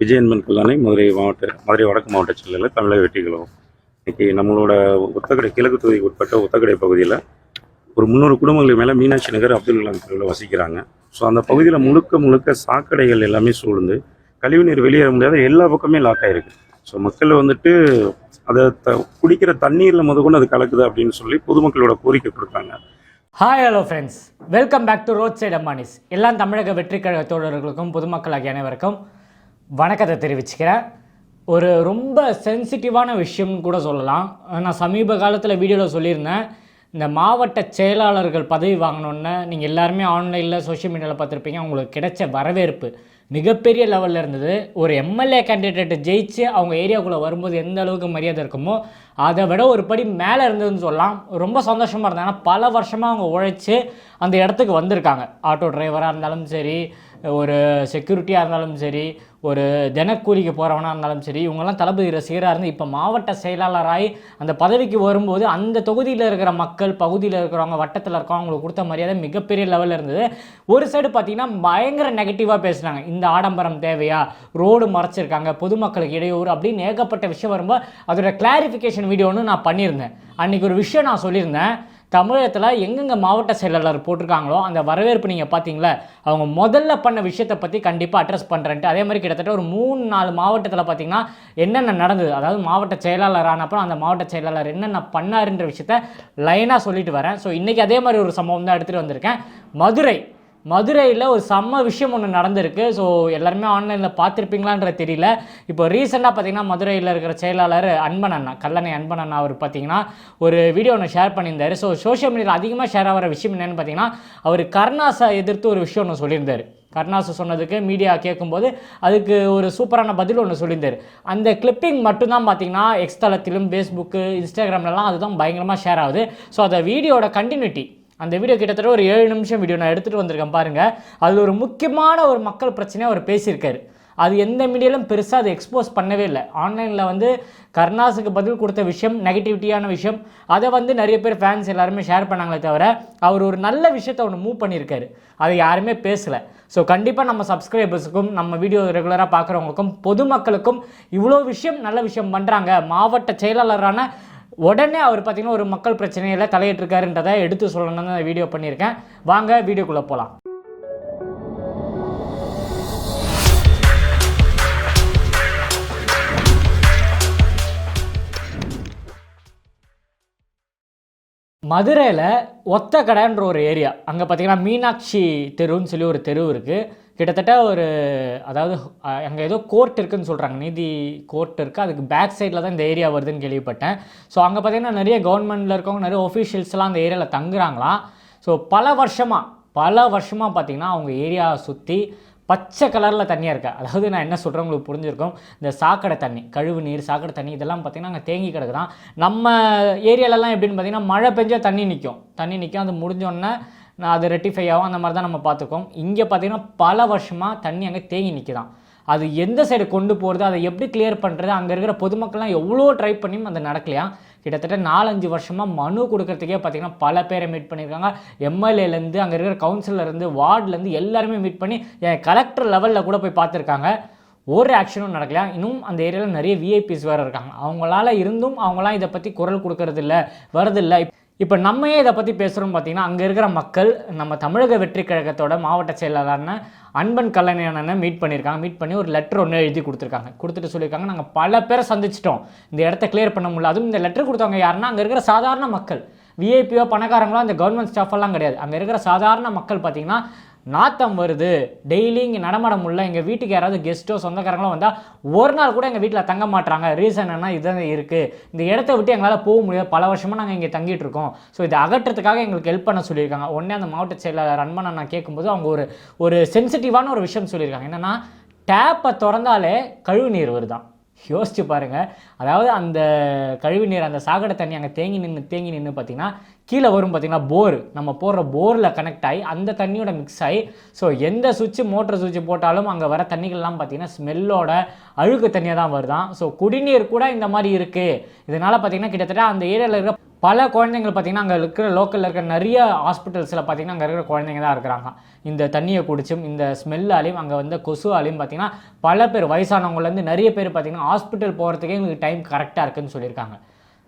விஜயன்பன் கல்லாணை மதுரை மாவட்ட மதுரை வடக்கு மாவட்ட செயலில் தமிழக வெற்றிகளும் இன்னைக்கு நம்மளோட ஒத்தக்கடை கிழக்கு தொகுதிக்கு உட்பட்ட ஒத்தக்கடை பகுதியில் ஒரு முந்நூறு குடும்பங்கள் மேலே மீனாட்சி நகர் அப்துல் கலாம் தெருவில் வசிக்கிறாங்க. ஸோ அந்த பகுதியில் முழுக்க முழுக்க சாக்கடைகள் எல்லாமே சூழ்ந்து கழிவுநீர் வெளியேற முடியாத எல்லா பக்கமே லாக் ஆயிருக்கு. ஸோ மக்கள் வந்துட்டு அதை த குடிக்கிற தண்ணீரில் முதற்கொண்டு அது கலக்குது அப்படின்னு சொல்லி பொதுமக்களோட கோரிக்கை கொடுத்தாங்க hi hello friends welcome back to road side அம்மானிஸ் எல்லாம் தமிழக வெற்றி கழக தோழர்களுக்கும் பொதுமக்களாகிய அனைவருக்கும் வணக்கத்தை தெரிவிச்சுக்கிறேன். ஒரு ரொம்ப சென்சிட்டிவான விஷயம்னு கூட சொல்லலாம். நான் சமீப காலத்தில் வீடியோவில் சொல்லியிருந்தேன் இந்த மாவட்ட செயலாளர்கள் பதவி வாங்கினோன்னே நீங்கள் எல்லாருமே ஆன்லைனில் சோஷியல் மீடியாவில் பார்த்துருப்பீங்க. உங்களுக்கு கிடைச்ச வரவேற்பு மிகப்பெரிய லெவலில் இருந்தது. ஒரு எம்எல்ஏ கேண்டிடேட்டை ஜெயிச்சு அவங்க ஏரியாவுக்குள்ளே வரும்போது எந்த அளவுக்கு மரியாதை இருக்குமோ அதை விட ஒரு படி மேலே இருந்ததுன்னு சொல்லலாம். ரொம்ப சந்தோஷமாக இருந்தேன் பல வருஷமாக அவங்க உழைச்சி அந்த இடத்துக்கு வந்திருக்காங்க. ஆட்டோ டிரைவராக இருந்தாலும் சரி ஒரு செக்யூரிட்டியாக இருந்தாலும் சரி ஒரு தினக்கூலிக்கு போகிறவனாக இருந்தாலும் சரி இவங்கெல்லாம் தளபதி ரசிகராக இருந்து இப்போ மாவட்ட செயலாளராகி அந்த பதவிக்கு வரும்போது அந்த தொகுதியில் இருக்கிற மக்கள் பகுதியில் இருக்கிறவங்க வட்டத்தில் இருக்கவங்க அவங்களுக்கு கொடுத்த மரியாதை மிகப்பெரிய லெவலில் இருந்தது. ஒரு சைடு பார்த்திங்கன்னா பயங்கர நெகட்டிவாக பேசுனாங்க. இந்த ஆடம்பரம் தேவையா? ரோடு மறைச்சிருக்காங்க பொதுமக்களுக்கு இடையூறு அப்படின்னு ஏகப்பட்ட விஷயம் வரும்போது அதோட கிளாரிஃபிகேஷன் வீடியோன்னு நான் பண்ணியிருந்தேன். அன்றைக்கி ஒரு விஷயம் நான் சொல்லியிருந்தேன். தமிழகத்தில் எங்கெங்கே மாவட்ட செயலாளர் போட்டிருக்காங்களோ அந்த வரவேற்பு நீங்கள் பார்த்தீங்களா அவங்க முதல்ல பண்ண விஷயத்தை பற்றி கண்டிப்பாக அட்ரஸ் பண்ணுறேன்ட்டு அதே மாதிரி கிட்டத்தட்ட ஒரு மூணு நாலு மாவட்டத்தில் பார்த்தீங்கன்னா என்னென்ன நடந்தது? அதாவது மாவட்ட செயலாளர் ஆனப்பறம் அந்த மாவட்ட செயலாளர் என்னென்ன பண்ணாருன்ற விஷயத்த லைனாக சொல்லிட்டு வரேன். ஸோ இன்றைக்கி அதே மாதிரி ஒரு சம்பவம் தான் எடுத்துகிட்டு வந்திருக்கேன். மதுரை மதுரையில் ஒரு செம்ம விஷயம் ஒன்று நடந்திருக்கு. ஸோ எல்லாருமே ஆன்லைனில் பார்த்துருப்பீங்களான்ற தெரியல. இப்போ ரீசெண்டாக பார்த்தீங்கன்னா மதுரையில் இருக்கிற செயலாளர் அன்பன் அண்ணா கல்லணை அன்பன் அண்ணா அவர் பார்த்தீங்கன்னா ஒரு வீடியோ ஒன்று ஷேர் பண்ணியிருந்தார். ஸோ சோஷியல் மீடியாவில் அதிகமாக ஷேர் ஆகிற விஷயம் என்னென்னு பார்த்தீங்கன்னா அவர் கருணாசை எதிர்த்து ஒரு விஷயம் ஒன்று சொல்லியிருந்தார். கருணாசு சொன்னதுக்கு மீடியா கேட்கும்போது அதுக்கு ஒரு சூப்பரான பதில் ஒன்று சொல்லியிருந்தார். அந்த கிளிப்பிங் மட்டும்தான் பார்த்தீங்கன்னா எக்ஸ்தலத்திலும் ஃபேஸ்புக்கு இன்ஸ்டாகிராம்லலாம் அதுதான் பயங்கரமாக ஷேர் ஆகுது. ஸோ அந்த வீடியோட கண்டினியூட்டி அந்த வீடியோ கிட்டத்தட்ட ஒரு ஏழு நிமிஷம் வீடியோ நான் எடுத்துகிட்டு வந்திருக்கேன் பாருங்கள் அதில் ஒரு முக்கியமான ஒரு மக்கள் பிரச்சனையாக அவர் பேசியிருக்காரு. அது எந்த மீடியாலும் பெருசாக அதை எக்ஸ்போஸ் பண்ணவே இல்லை. ஆன்லைனில் வந்து கருணாஸுக்கு பதில் கொடுத்த விஷயம் நெகட்டிவிட்டியான விஷயம் அதை வந்து நிறைய பேர் ஃபேன்ஸ் எல்லாருமே ஷேர் பண்ணாங்களே தவிர அவர் ஒரு நல்ல விஷயத்தை ஒன்று மூவ் பண்ணியிருக்காரு. அதை யாருமே பேசலை. ஸோ கண்டிப்பாக நம்ம சப்ஸ்கிரைபர்ஸுக்கும் நம்ம வீடியோ ரெகுலராக பார்க்குறவங்களுக்கும் பொதுமக்களுக்கும் இவ்வளோ விஷயம் நல்ல விஷயம் பண்ணுறாங்க மாவட்ட செயலாளரான உடனே அவர் பார்த்தீங்கன்னா ஒரு மக்கள் பிரச்சனையில் தலையிட்டிருக்காருன்றதை எடுத்து சொல்லணும்னு நான் வீடியோ பண்ணியிருக்கேன். வாங்க வீடியோக்குள்ளே போகலாம் மதுரையில் ஒத்த கடைன்ற ஒரு ஏரியா. அங்கே பார்த்தீங்கன்னா மீனாட்சி தெருன்னு சொல்லி ஒரு தெரு இருக்குது கிட்டத்தட்ட ஒரு அதாவது அங்கே ஏதோ கோர்ட் இருக்குதுன்னு சொல்கிறாங்க நீதி கோர்ட் இருக்குது அதுக்கு பேக் சைடில் தான் இந்த ஏரியா வருதுன்னு கேள்விப்பட்டேன். ஸோ அங்கே பார்த்தீங்கன்னா நிறைய கவர்மெண்ட்டில் இருக்கவங்க நிறைய ஒஃபீஷியல்ஸ்லாம் அந்த ஏரியாவில் தங்குறாங்களாம் ஸோ பல வருஷமாக பல வருஷமாக பார்த்தீங்கன்னா அவங்க ஏரியா சுற்றி பச்சை கலரில் தண்ணியாக இருக்குது அதாவது நான் என்ன சொல்கிறேன் உங்களுக்கு புரிஞ்சிருக்கும். இந்த சாக்கடை தண்ணி கழிவு நீர் சாக்கடை தண்ணி இதெல்லாம் பார்த்திங்கன்னா அங்கே தேங்கி கிடக்குதான். நம்ம ஏரியாலலாம் எப்படின்னு பார்த்தீங்கன்னா மழை பெஞ்சால் தண்ணி நிற்கும் தண்ணி நிற்கும் அது முடிஞ்சோடனே அது ரெட்டிஃபை ஆகும் அந்த மாதிரி தான் நம்ம பார்த்துக்கோம். இங்கே பார்த்தீங்கன்னா பல வருஷமாக தண்ணி அங்கே தேங்கி நிற்கிதான் அது எந்த சைடு கொண்டு போகிறது அதை எப்படி கிளியர் பண்ணுறது அங்கே இருக்கிற பொதுமக்கள்லாம் எவ்வளோ ட்ரை பண்ணியும் அது நடக்கலையா? கிட்டத்தட்ட நாலஞ்சு வருஷமாக மனு கொடுக்கறதுக்கே பார்த்தீங்கன்னா பல பேரை மீட் பண்ணியிருக்காங்க. எம்எல்ஏலேருந்து அங்கே இருக்கிற கவுன்சிலர்லேருந்து வார்டுலேருந்து எல்லாருமே மீட் பண்ணி என் கலெக்டர் லெவலில் கூட போய் பார்த்துருக்காங்க. ஒரு ஆக்ஷனும் நடக்கலையா? இன்னும் அந்த ஏரியாவில் நிறைய விஐபிஸ் வேறு இருக்காங்க. அவங்களால இருந்தும் அவங்களாம் இதை பற்றி குரல் கொடுக்கறதில்ல வரதில்லை இப்போ நம்மையே இதை பற்றி பேசுகிறோம் பார்த்தீங்கன்னா அங்கே இருக்கிற மக்கள் நம்ம தமிழக வெற்றி கழகத்தோட மாவட்ட செயலாளர்னு அன்பன் கல்லணையானனை மீட் பண்ணியிருக்காங்க. மீட் பண்ணி ஒரு லெட்டர் ஒன்று எழுதி கொடுத்துருக்காங்க. கொடுத்துட்டு சொல்லியிருக்காங்க. நாங்கள் பல பேரை சந்திச்சிட்டோம். இந்த இடத்த கிளியர் பண்ண முடியல. அதுவும் இந்த லெட்டர் கொடுத்தவங்க யாருன்னா அங்கே இருக்கிற சாதாரண மக்கள். விஐபியோ பணக்காரங்களோ அந்த கவர்மெண்ட் ஸ்டாஃப் எல்லாம் கிடையாது. அங்கே இருக்கிற சாதாரண மக்கள் பார்த்திங்கன்னா நாத்தம் வருது. டெய்லி இங்கே நடமாட முடியல எங்கள் வீட்டுக்கு யாராவது கெஸ்ட்டோ சொந்தக்காரங்களோ வந்தால் ஒரு நாள் கூட எங்கள் வீட்டில் தங்க மாட்டாங்க ரீசன் என்ன இதுதான் இருக்குது இந்த இடத்த விட்டு எங்களால் போக முடியாது. பல வருஷமாக நாங்கள் இங்கே தங்கிட்டு இருக்கோம். ஸோ இதை அகற்றத்துக்காக எங்களுக்கு ஹெல்ப் பண்ண சொல்லியிருக்காங்க. உடனே அந்த மாவட்ட செயலாளர் ரன்மன் நான் கேட்கும்போது அவங்க ஒரு ஒரு சென்சிட்டிவான ஒரு விஷயம் சொல்லியிருக்காங்க. என்னென்னா டேப்பை திறந்தாலே கழிவு நீர் வருதான். யோசிச்சு பாருங்கள் அதாவது அந்த கழிவு நீர் அந்த சாக்கடை தண்ணி அங்கே தேங்கி நின்று தேங்கி நின்று பார்த்தீங்கன்னா கீழே வரும் பார்த்தீங்கன்னா போர். நம்ம போடுற போரில் கனெக்ட் ஆகி அந்த தண்ணியோட மிக்ஸ் ஆகி ஸோ எந்த சுவிட்சு மோட்டர் சுவிட்சு போட்டாலும் அங்கே வர தண்ணிகள்லாம் பார்த்தீங்கன்னா ஸ்மெல்லோட அழுக்கு தண்ணியாக தான் வருதான். ஸோ குடிநீர் கூட இந்த மாதிரி இருக்குது இதனால் பார்த்தீங்கன்னா கிட்டத்தட்ட அந்த ஏரியாவில் இருக்கிற பல குழந்தைங்கள் பார்த்திங்கன்னா அங்கே இருக்கிற லோக்கலில் இருக்கிற நிறைய ஹாஸ்பிட்டல்ஸில் பார்த்திங்கன்னா அங்கே இருக்கிற குழந்தைங்க தான் இருக்கிறாங்க. இந்த தண்ணியை குடிச்சும் இந்த ஸ்மெல்லாலையும் அங்கே வந்து கொசுவாலையும் பார்த்திங்கன்னா பல பேர் வயசானவங்கலேருந்து நிறைய பேர் பார்த்திங்கன்னா ஹாஸ்பிட்டல் போகிறதுக்கே எங்களுக்கு டைம் கரெக்டாக இருக்குதுன்னு சொல்லியிருக்காங்க.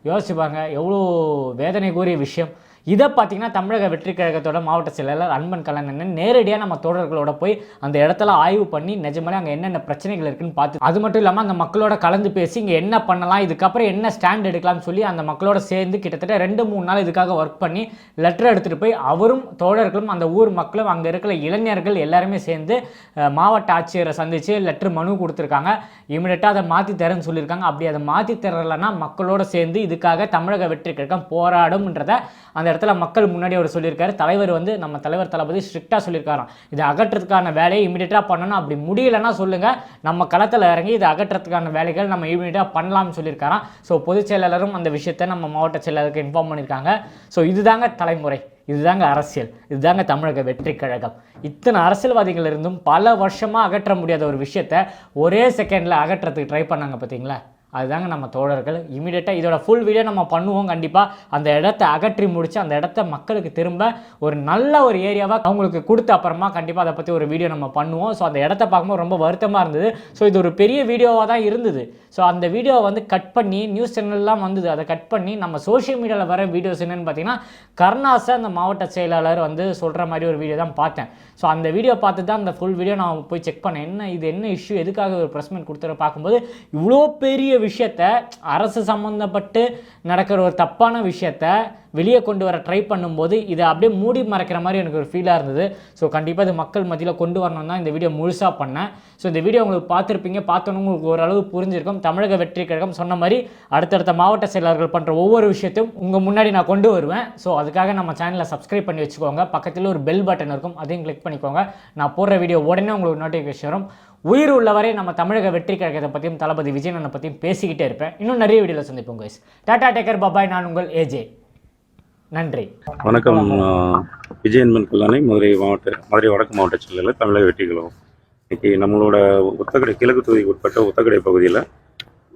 யோசிச்சுப்பாங்க எவ்வளோ வேதனை கூறிய விஷயம். இதை பார்த்தீங்கன்னா தமிழக வெற்றி கழகத்தோட மாவட்ட செயலாளர் அன்பன் கலைஞன் நேரடியாக நம்ம தோழர்களோட போய் அந்த இடத்துல ஆய்வு பண்ணி நிஜமாலே அங்கே என்னென்ன பிரச்சனைகள் இருக்குன்னு பார்த்து அது மட்டும் இல்லாமல் அந்த மக்களோட கலந்து பேசி இங்கே என்ன பண்ணலாம் இதுக்கப்புறம் என்ன ஸ்டாண்ட் எடுக்கலாம்னு சொல்லி அந்த மக்களோட சேர்ந்து கிட்டத்தட்ட ரெண்டு மூணு நாள் இதுக்காக ஒர்க் பண்ணி லெட்டர் எடுத்துகிட்டு போய் அவரும் தோழர்களும் அந்த ஊர் மக்களும் அங்கே இருக்கிற இளைஞர்கள் எல்லாருமே சேர்ந்து மாவட்ட ஆட்சியரை சந்தித்து லெட்டர் மனு கொடுத்துருக்காங்க. இமிடியட்டாக அதை மாற்றி தரேன்னு சொல்லியிருக்காங்க. அப்படி அதை மாற்றி தரலைன்னா மக்களோட சேர்ந்து இதுக்காக தமிழக வெற்றி கழகம் போராடும்ன்றத அந்த இடத்துல மக்கள் முன்னாடி அவர் சொல்லியிருக்காரு. தலைவர் வந்து நம்ம தலைவர் தளபதி ஸ்ட்ரிக்டாக சொல்லியிருக்காராம். இதை அகற்றத்துக்கான வேலையை இமீடியட்டாக பண்ணணும். அப்படி முடியலன்னா சொல்லுங்கள் நம்ம களத்தில் இறங்கி இதை அகற்றத்துக்கான வேலைகள் நம்ம இமீடியட்டாக பண்ணலாம்னு சொல்லியிருக்காராம். ஸோ பொதுச் செயலாளரும் அந்த விஷயத்தை நம்ம மாவட்ட செயலாளருக்கு இன்ஃபார்ம் பண்ணியிருக்காங்க. ஸோ இதுதாங்க தலைமுறை. இதுதாங்க அரசியல். இதுதாங்க தமிழக வெற்றி கழகம். இத்தனை அரசியல்வாதிகள் இருந்தும் பல வருஷமாக அகற்ற முடியாத ஒரு விஷயத்தை ஒரே செகண்டில் அகற்றத்துக்கு ட்ரை பண்ணாங்க பார்த்தீங்களா அதுதாங்க நம்ம தோழர்கள். இமீடியட்டாக இதோட ஃபுல் வீடியோ நம்ம பண்ணுவோம் கண்டிப்பாக அந்த இடத்த அகற்றி முடித்து அந்த இடத்த மக்களுக்கு திரும்ப ஒரு நல்ல ஒரு ஏரியாவாக அவங்களுக்கு கொடுத்த அப்புறமா கண்டிப்பாக அதை பற்றி ஒரு வீடியோ நம்ம பண்ணுவோம். ஸோ அந்த இடத்த பார்க்கும்போது ரொம்ப வருத்தமாக இருந்தது. ஸோ இது ஒரு பெரிய வீடியோவாக தான் இருந்தது. ஸோ அந்த வீடியோவை வந்து கட் பண்ணி நியூஸ் சேனல்லாம் வந்தது. அதை கட் பண்ணி நம்ம சோஷியல் மீடியாவில் வர வீடியோஸ் என்னென்னு பார்த்தீங்கன்னா கருணாசை அந்த மாவட்ட செயலாளர் வந்து சொல்கிற மாதிரி ஒரு வீடியோ தான் பார்த்தேன். ஸோ அந்த வீடியோ பார்த்து தான் அந்த ஃபுல் வீடியோ நான் போய் செக் பண்ணேன். என்ன இது என்ன இஷ்யூ எதுக்காக ஒரு ப்ரெஸ் மீட் பார்க்கும்போது இவ்வளோ பெரிய விஷயத்த அரசு சம்மந்தப்பட்டு நடக்கிற ஒரு தப்பான விஷயத்த வெளியே கொண்டு வர ட்ரை பண்ணும்போது இதை அப்படியே மூடி மறைக்கிற மாதிரி எனக்கு ஒரு ஃபீலாக இருந்தது. ஸோ கண்டிப்பாக இது மக்கள் மத்தியில் கொண்டு வரணும் தான் இந்த வீடியோ முழுசாக பண்ணேன். ஸோ இந்த வீடியோ உங்களுக்கு பார்த்துருப்பீங்க பார்த்தோன்னு உங்களுக்கு ஓரளவு புரிஞ்சிருக்கும். தமிழக வெற்றி கழகம் சொன்ன மாதிரி அடுத்தடுத்த மாவட்ட செயலாளர்கள் பண்ணுற ஒவ்வொரு விஷயத்தையும் உங்கள் முன்னாடி நான் கொண்டு வருவேன். ஸோ அதுக்காக நம்ம சேனலை சப்ஸ்கிரைப் பண்ணி வச்சுக்கோங்க. பக்கத்தில் ஒரு பெல் பட்டன் இருக்கும் அதையும் கிளிக் பண்ணிக்கோங்க. நான் போடுற வீடியோ உடனே உங்களுக்கு நோட்டிஃபிகேஷன் வரும். உயிர் உள்ளவரை நம்ம தமிழக வெற்றி கழகத்தை பற்றியும் தளபதி விஜயனனை பற்றியும் பேசிக்கிட்டே இருப்பேன். இன்னும் நிறைய வீடியோவில் சந்திப்போம் கைஸ் டாடா டேக்கர் பபாய் நான் உங்கள் ஏஜே நன்றி. வணக்கம் விஜயன்மன் கல்லானை மதுரை மாவட்ட மதுரை வடக்கு மாவட்ட செயலாளர் தமிழக வெற்றிகளும் இன்னைக்கு நம்மளோட ஒத்தக்கடை கிழக்கு தொகுதிக்கு உட்பட்ட ஒத்தக்கடை பகுதியில்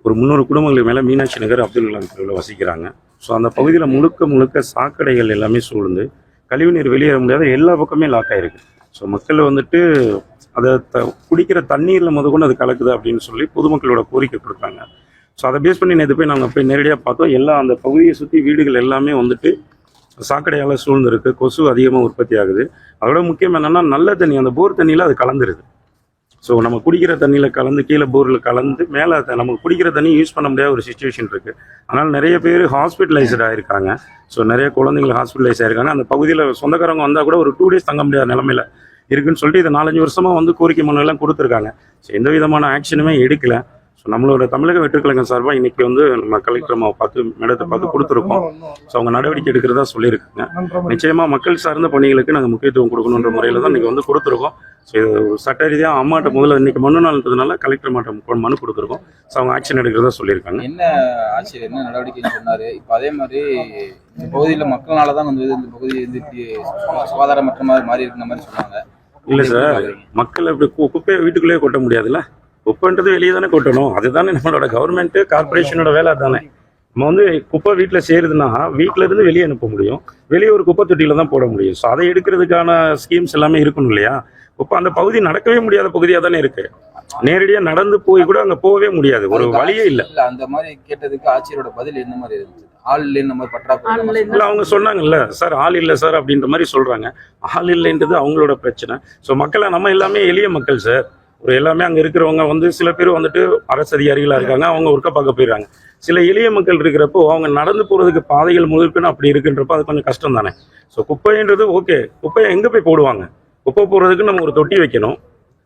ஒரு முந்நூறு குடும்பங்களுக்கு மேலே மீனாட்சி நகர் அப்துல் கலாம் தெருவில் வசிக்கிறாங்க. ஸோ அந்த பகுதியில் முழுக்க முழுக்க சாக்கடைகள் எல்லாமே சூழ்ந்து கழிவுநீர் வெளியேற முடியாத எல்லா பக்கமே லாக் ஆகிருக்கு ஸோ மக்கள் வந்துட்டு அதை த குடிக்கிற தண்ணீரில் முதற்கொண்டு அது கலக்குது அப்படின்னு சொல்லி பொதுமக்களோட கோரிக்கை கொடுத்தாங்க. ஸோ அதை பேஸ் பண்ணி நேற்று போய் நாங்கள் போய் நேரடியாக பார்த்தோம். எல்லா அந்த பகுதியை சுற்றி வீடுகள் எல்லாமே வந்துட்டு சாக்கடையால் சூழ்ந்துருக்கு. கொசு அதிகமாக உற்பத்தி ஆகுது. அதோட முக்கியம் என்னன்னா நல்ல தண்ணி அந்த போர் தண்ணியில் அது கலந்துருது. ஸோ நம்ம குடிக்கிற தண்ணியில் கலந்து கீழே போரில் கலந்து மேலே நமக்கு குடிக்கிற தண்ணி யூஸ் பண்ண முடியாத ஒரு சுச்சுவேஷன் இருக்குது அதனால் நிறைய பேர் ஹாஸ்பிட்டலைஸ்டு ஆகிருக்காங்க ஸோ நிறைய குழந்தைகள் ஹாஸ்பிட்டலைஸ் ஆகிருக்காங்க அந்த பகுதியில் சொந்தக்காரங்க வந்தால் கூட ஒரு டூ டேஸ் தங்க முடியாத நிலமையில இருக்குன்னு சொல்லிட்டு இதை நாலஞ்சு வருஷமாக வந்து கோரிக்கை மனு எல்லாம் கொடுத்துருக்காங்க. ஸோ எந்த விதமான ஆக்ஷனுமே எடுக்கல. ஸோ நம்மளோட தமிழக வெற்றிக்கழகம் சார்பாக இன்னைக்கு வந்து நம்ம கலெக்டர் அம்மாவை பார்த்து மேடத்தை பார்த்து கொடுத்துருக்கோம். ஸோ அவங்க நடவடிக்கை எடுக்கிறதா சொல்லியிருக்காங்க. நிச்சயமா மக்கள் சார்ந்த பணிகளுக்கு நாங்கள் முக்கியத்துவம் கொடுக்கணுன்ற முறையில் தான் இன்னைக்கு வந்து கொடுத்துருக்கோம். ஸோ இது ஒரு சட்ட ரீதியாக அம்மாட்ட முதல்ல இன்னைக்கு மனு நாள்ன்றதுனால கலெக்டர் மாட்ட மனு கொடுத்துருக்கோம். ஸோ அவங்க ஆக்ஷன் எடுக்கிறதா சொல்லியிருக்காங்க. என்ன ஆட்சியர் என்ன நடவடிக்கைன்னு சொன்னாரு? இப்ப அதே மாதிரி இந்த பகுதியில மக்கள்னால தான் வந்து இந்த பகுதி வந்து இப்படி சுகாதாரமற்ற மாதிரி மாறி இருக்கிற மாதிரி சொன்னாங்க. இல்லை சார். மக்கள் இப்படி கு- குப்பையை வீட்டுக்குள்ளேயே கொட்ட முடியாதுல்ல? குப்பைன்றது வெளியே தானே கொட்டணும். அதுதானே நம்மளோட கவர்மெண்ட்டு கார்பரேஷனோட வேலை தானே. நம்ம வந்து குப்பை வீட்டில் சேருதுன்னா வீட்டில இருந்து வெளியே அனுப்ப முடியும். வெளியே ஒரு குப்பை தொட்டியில தான் போட முடியும். ஸோ அதை எடுக்கிறதுக்கான ஸ்கீம்ஸ் எல்லாமே இருக்கணும் இல்லையா? குப்பை அந்த பகுதி நடக்கவே முடியாத பகுதியாக தானே இருக்கு. நேரடியாக நடந்து போய் கூட அங்கே போகவே முடியாது. ஒரு வழியே இல்லை. இல்ல அந்த மாதிரி கேட்டதுக்கு ஆட்சியரோட பதில் என்ன மாதிரி இருந்துச்சு? ஆள் இல்லை மாதிரி பற்றாக்குறை இல்லை அவங்க சொன்னாங்கல்ல சார் ஆள் இல்லை சார் அப்படின்ற மாதிரி சொல்றாங்க. ஆள் இல்லைன்றது அவங்களோட பிரச்சனை. ஸோ மக்களை நம்ம எல்லாமே எளிய மக்கள் சார். ஒரு எல்லாமே அங்கே இருக்கிறவங்க வந்து சில பேர் வந்துட்டு அரசு அதிகாரிகளாக இருக்காங்க அவங்க ஒர்க்கை பார்க்க போயிடுறாங்க. சில எளிய மக்கள் இருக்கிறப்போ அவங்க நடந்து போகிறதுக்கு பாதைகள் முதற்கொண்டு அப்படி இருக்குன்றப்போ அது கொஞ்சம் கஷ்டம் தானே ஸோ குப்பைன்றது ஓகே. குப்பையை எங்கே போய் போடுவாங்க? குப்பை போடுறதுக்கு நம்ம ஒரு தொட்டி வைக்கணும்.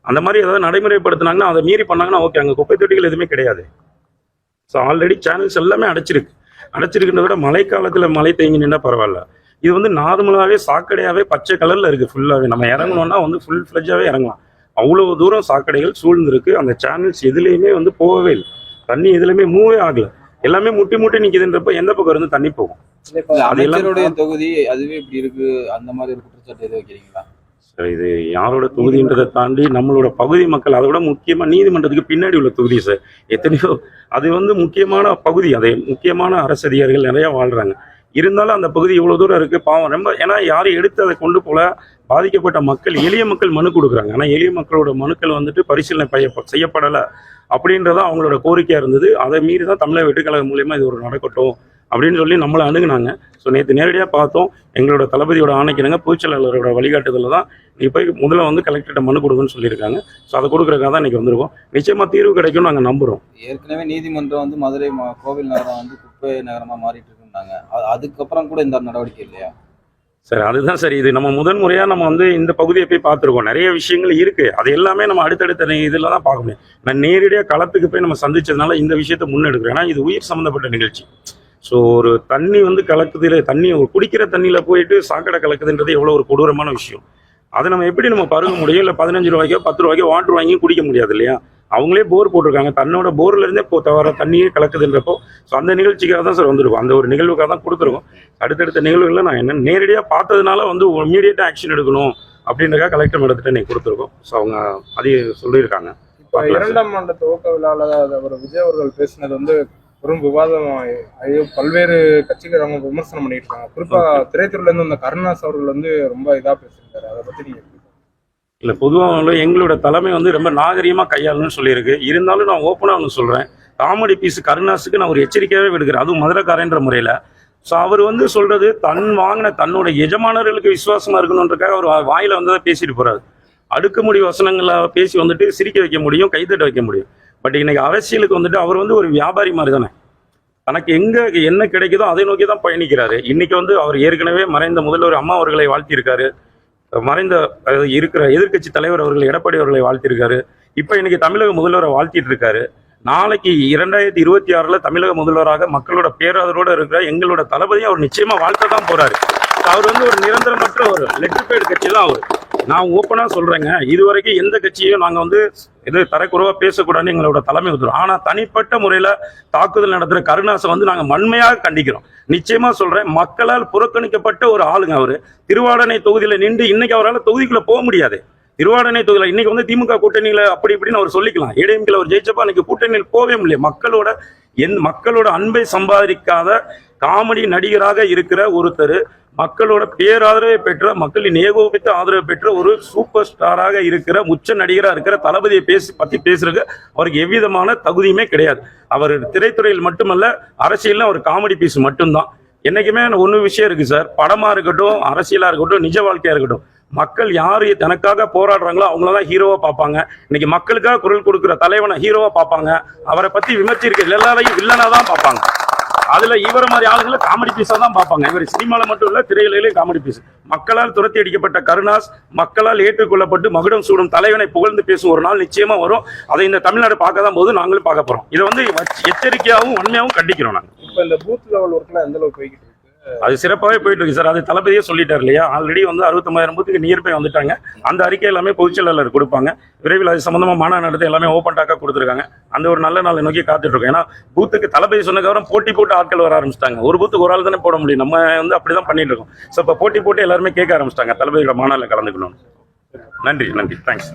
அந்த மாதிரி ஏதாவது நடைமுறைப்படுத்தினாங்கன்னா அதை மீறி பண்ணாங்கன்னா ஓகே அங்கே குப்பை தொட்டிகள் எதுவுமே கிடையாது. ஸோ ஆல்ரெடி சேனல்ஸ் எல்லாமே அடைச்சிருக்கு. அடைச்சிருக்கிறத விட மழைக்காலத்தில் மழை தேங்கி நின்னா பரவாயில்ல. இது வந்து நார்மலாகவே சாக்கடையாகவே பச்சை கலரில் இருக்குது ஃபுல்லாகவே நம்ம இறங்கணும்னா வந்து ஃபுல் ஃப்ளெஜாகவே இறங்கலாம். அவ்வளோ தூரம் சாக்கடைகள் சூழ்ந்திருக்கு. அந்த சேனல்ஸ் எதுலேயுமே வந்து போகவே இல்லை. தண்ணி எதுலையுமே மூவே ஆகல. எல்லாமே முட்டி முட்டி நிற்கிதுன்றப்ப எந்த பக்கம் இருந்து தண்ணி போகும்? அமைச்சருடைய தொகுதி அதுவே இப்படி இருக்கு அந்த மாதிரி ஒரு குற்றச்சாட்டு எதுவும் வைக்கிறீங்களா? சார் இது யாரோட தொகுதின்றதை தாண்டி நம்மளோட பகுதி மக்கள் அதை விட முக்கியமாக நீதிமன்றத்துக்கு பின்னாடி உள்ள தொகுதி சார். எத்தனையோ அது வந்து முக்கியமான பகுதி அதை முக்கியமான அரசு அதிகாரிகள் நிறையா வாழ்கிறாங்க இருந்தாலும் அந்த பகுதி இவ்வளோ தூரம் இருக்குது பாவம். ரொம்ப ஏன்னா யாரும் எடுத்து அதை கொண்டு போல பாதிக்கப்பட்ட மக்கள் எளிய மக்கள் மனு கொடுக்குறாங்க. ஆனால் எளிய மக்களோட மனுக்கள் வந்துட்டு பரிசீலனை பைய- செய்யப்படலை அப்படின்றதான் அவங்களோட கோரிக்கையாக இருந்தது. அதை மீறி தான் தமிழக வெட்டுக்கழகம் மூலயமா இது ஒரு நடக்கட்டும். அப்படின்னு சொல்லி நம்மளை அணுகுனாங்க. ஸோ நேற்று நேரடியாக பார்த்தோம் எங்களோட தளபதியோட ஆணைக்கிணங்க பொதுச்செயலாளரோட வழிகாட்டுதலில் தான் நீ போய் முதல்ல வந்து கலெக்டர்கிட்ட மனு கொடுங்கன்னு சொல்லியிருக்காங்க. ஸோ அதை கொடுக்குறதுக்காக தான் இன்றைக்கி வந்திருக்கோம். நிச்சயமாக தீர்வு கிடைக்கும்னு நாங்கள் நம்புகிறோம் ஏற்கனவே நீதிமன்றம் வந்து மதுரை கோவில் நகரம் வந்து குப்பை நகரமா மாறிட்டு இருக்குன்னாங்க அதுக்கப்புறம் கூட இந்த நடவடிக்கை இல்லையா? சரி அதுதான் சரி. இது நம்ம முதன் முறையாக நம்ம வந்து இந்த பகுதியை போய் பார்த்துருக்கோம். நிறைய விஷயங்கள் இருக்குது அது எல்லாமே நம்ம அடுத்தடுத்த இதில் தான் பார்க்க முடியும். நான் நேரடியாக களத்துக்கு போய் நம்ம சந்திச்சதுனால இந்த விஷயத்தை முன்னெடுக்கிறேன். ஏன்னா இது உயிர் சம்மந்தப்பட்ட நிகழ்ச்சி. ஸோ ஒரு தண்ணி வந்து கலக்குது தண்ணி ஒரு குடிக்கிற தண்ணியில் போயிட்டு சாக்கடை கலக்குதுன்றது எவ்வளோ ஒரு கொடூரமான விஷயம். அதை நம்ம எப்படி நம்ம பருக முடியும்? இல்லை பதினஞ்சு ரூபாய்க்கோ பத்து ரூபாய்க்கோ வாட்டர் வாங்கி குடிக்க முடியாது இல்லையா? அவங்களே போர் போட்டிருக்காங்க. தன்னோட போர்ல இருந்தே போ வர தண்ணியே கலக்குதுன்றப்போ ஸோ அந்த நிகழ்ச்சிக்காக தான் சார் வந்திருக்கோம். அந்த ஒரு நிகழ்வுக்காக தான் கொடுத்துருக்கோம். அடுத்தடுத்த நிகழ்வுகளில் நான் என்ன நேரடியாக பார்த்ததுனால வந்து இமீடியட்டாக ஆக்ஷன் எடுக்கணும் அப்படின்றக்காக கலெக்டர் மேடத்திட்ட நீ கொடுத்துருக்கோம். ஸோ அவங்க அதையும் சொல்லியிருக்காங்க. இப்ப இரண்டாம் ஆண்டு துவக்க விழாவில் அவர் விஜய் அவர்கள் பேசினது வந்து பெரும் விவாதம் ஆகி பல்வேறு கட்சிக்காரங்க விமர்சனம் பண்ணிட்டு இருக்காங்க குறிப்பா திரைத்துறையில இருந்து இந்த கருணாஸ் அவர்கள் வந்து ரொம்ப இதா பேசியிருக்காரு. அதை பத்தி நீங்க இல்லை பொதுவாக எங்களோட தலைமை வந்து ரொம்ப நாகரிகமாக கையாளணும்னு சொல்லியிருக்கு. இருந்தாலும் நான் ஓப்பனாக ஒன்று சொல்கிறேன் காமெடி பீஸ் கருணாஸுக்கு நான் ஒரு எச்சரிக்கையாகவே விடுக்கிறேன் அதுவும் மதுரைக்காரன்ற முறையில். ஸோ அவர் வந்து சொல்கிறது தன் வாங்கின தன்னோட எஜமானர்களுக்கு விசுவாசமாக இருக்கணுன்றக்காக அவர் வாயில வந்ததை பேசிட்டு போகிறாரு அடுக்குமுடி வசனங்களை பேசி வந்துட்டு சிரிக்க வைக்க முடியும் கைத்தட்ட வைக்க முடியும். பட் இன்னைக்கு அரசியலுக்கு வந்துட்டு அவர் வந்து ஒரு வியாபாரி மாதிரி தானே. தனக்கு எங்கே என்ன கிடைக்குதோ அதை நோக்கி தான் பயணிக்கிறாரு. இன்னைக்கு வந்து அவர் ஏற்கனவே மறைந்த முதல்வர் அம்மா அவர்களை வாழ்த்தியிருக்காரு. மறைந்த இருக்கிற எதிர்க்கட்சி தலைவர் அவர்கள் எடப்பாடி அவர்களை வாழ்த்தியிருக்காரு. இப்போ இன்னைக்கு தமிழக முதல்வரை வாழ்த்திட்டு இருக்காரு நாளைக்கு இரண்டாயிரத்தி இருபத்தி ஆறில் தமிழக முதல்வராக மக்களோட பேராதரோடு இருக்கிற எங்களோட தளபதியை அவர் நிச்சயமாக வாழ்த்த தான் போகிறாரு அவர் வந்து ஒரு நிரந்தரமற்ற ஒரு லெட்டர் பேடு கட்சி தான் அவர். நான் ஓப்பனாக சொல்கிறேங்க இதுவரைக்கும் எந்த கட்சியும் நாங்கள் வந்து இது தரக்குறவாக பேசக்கூடாதுன்னு எங்களோட தலைமை உத்தரவு ஆனால் தனிப்பட்ட முறையில் தாக்குதல் நடத்துகிற கருணாசை வந்து நாங்கள் வன்மையாக கண்டிக்கிறோம். நிச்சயமாக சொல்கிறேன் மக்களால் புறக்கணிக்கப்பட்ட ஒரு ஆளுங்க அவர். திருவாடனை தொகுதியில் நின்று இன்னைக்கு அவரால் தொகுதிக்குள்ள போக முடியாது. திருவாடனை தொகுதியில் இன்னைக்கு வந்து திமுக கூட்டணியில் அப்படி இப்படின்னு அவர் சொல்லிக்கலாம். ஏடிஎம்கில் அவர் ஜெயிச்சப்பா அன்னைக்கு கூட்டணியில் போகவே முடியல. மக்களோட என் மக்களோட அன்பை சம்பாதிக்காத காமெடி நடிகராக இருக்கிற ஒருத்தர் மக்களோட பேராதரவை பெற்ற மக்களின் ஏகோபித்த ஆதரவை பெற்ற ஒரு சூப்பர் ஸ்டாராக இருக்கிற உச்ச நடிகராக இருக்கிற தளபதியை பேசி பற்றி பேசுறதுக்கு அவருக்கு எவ்விதமான தகுதியுமே கிடையாது. அவர் திரைத்துறையில் மட்டுமல்ல அரசியலில் அவர் காமெடி பீஸ் மட்டும்தான். என்றைக்குமே ஒன்று விஷயம் இருக்குது சார். படமாக இருக்கட்டும் அரசியலாக இருக்கட்டும் நிஜ வாழ்க்கையாக இருக்கட்டும் மக்கள் யார் தனக்காக போராடுறாங்களோ அவங்கள தான் ஹீரோவாக பார்ப்பாங்க. இன்னைக்கு மக்களுக்காக குரல் கொடுக்குற தலைவனை ஹீரோவாக பார்ப்பாங்க. அவரை பற்றி விமர்சிக்கிற எல்லாரையும் வில்லனா தான் பார்ப்பாங்க. அதுல இவர மாதிரி ஆளுங்களை காமெடி பீஸா தான் பார்ப்பாங்க. இவர் சினிமால மட்டும் இல்ல திரையிலையும் காமெடி பீஸ் மக்களால் துரத்தி அடிக்கப்பட்ட கருணாஸ் மக்களால் ஏற்றுக்கொள்ளப்பட்டு மகுடம் சூடும் தலைவனை புகழ்ந்து பேசும் ஒரு நாள் நிச்சயமா வரும். அதை இந்த தமிழ்நாடு பார்க்க தான் போது நாங்களும் பார்க்க போறோம். இதை வந்து எச்சரிக்கையாகவும் உண்மையாகவும் கண்டிக்கிறோம் நாங்கள் இப்ப இந்த பூத் லெவல் ஒர்க்லாம் எந்த அளவுக்கு போய்கிட்டு அது சிறப்பாகவே போயிட்டு இருக்கு சார். அது தளபதியே சொல்லிட்டார் இல்லையா? ஆல்ரெடி வந்து அறுபத்தொம்பதாயிரம் பூத்துக்கு நியர்பை வந்துட்டாங்க. அந்த அறிக்கை எல்லாமே பொதுச்செயலாளர் கொடுப்பாங்க. விரைவில் அது சம்பந்தமா மாநாடு நடத்தி எல்லாமே ஓப்பன் டாக்கா கொடுத்துருக்காங்க. அந்த ஒரு நல்ல நாளை நோக்கி காத்துட்டு இருக்கோம். ஏன்னா பூத்துக்கு தளபதி சொன்னதுக்கப்புறம் போட்டி போட்டு ஆட்கள் வர ஆரம்பிச்சிட்டாங்க. ஒரு பூத்துக்கு ஒரு ஆள் தானே போட முடியும். நம்ம வந்து அப்படிதான் பண்ணிட்டு இருக்கோம். ஸோ இப்போ போட்டி போட்டு எல்லாருமே கேட்க ஆரம்பிச்சிட்டாங்க. தளபதியோட மாநாட்டில் கலந்துக்கணும் நன்றி நன்றி. தேங்க்ஸ்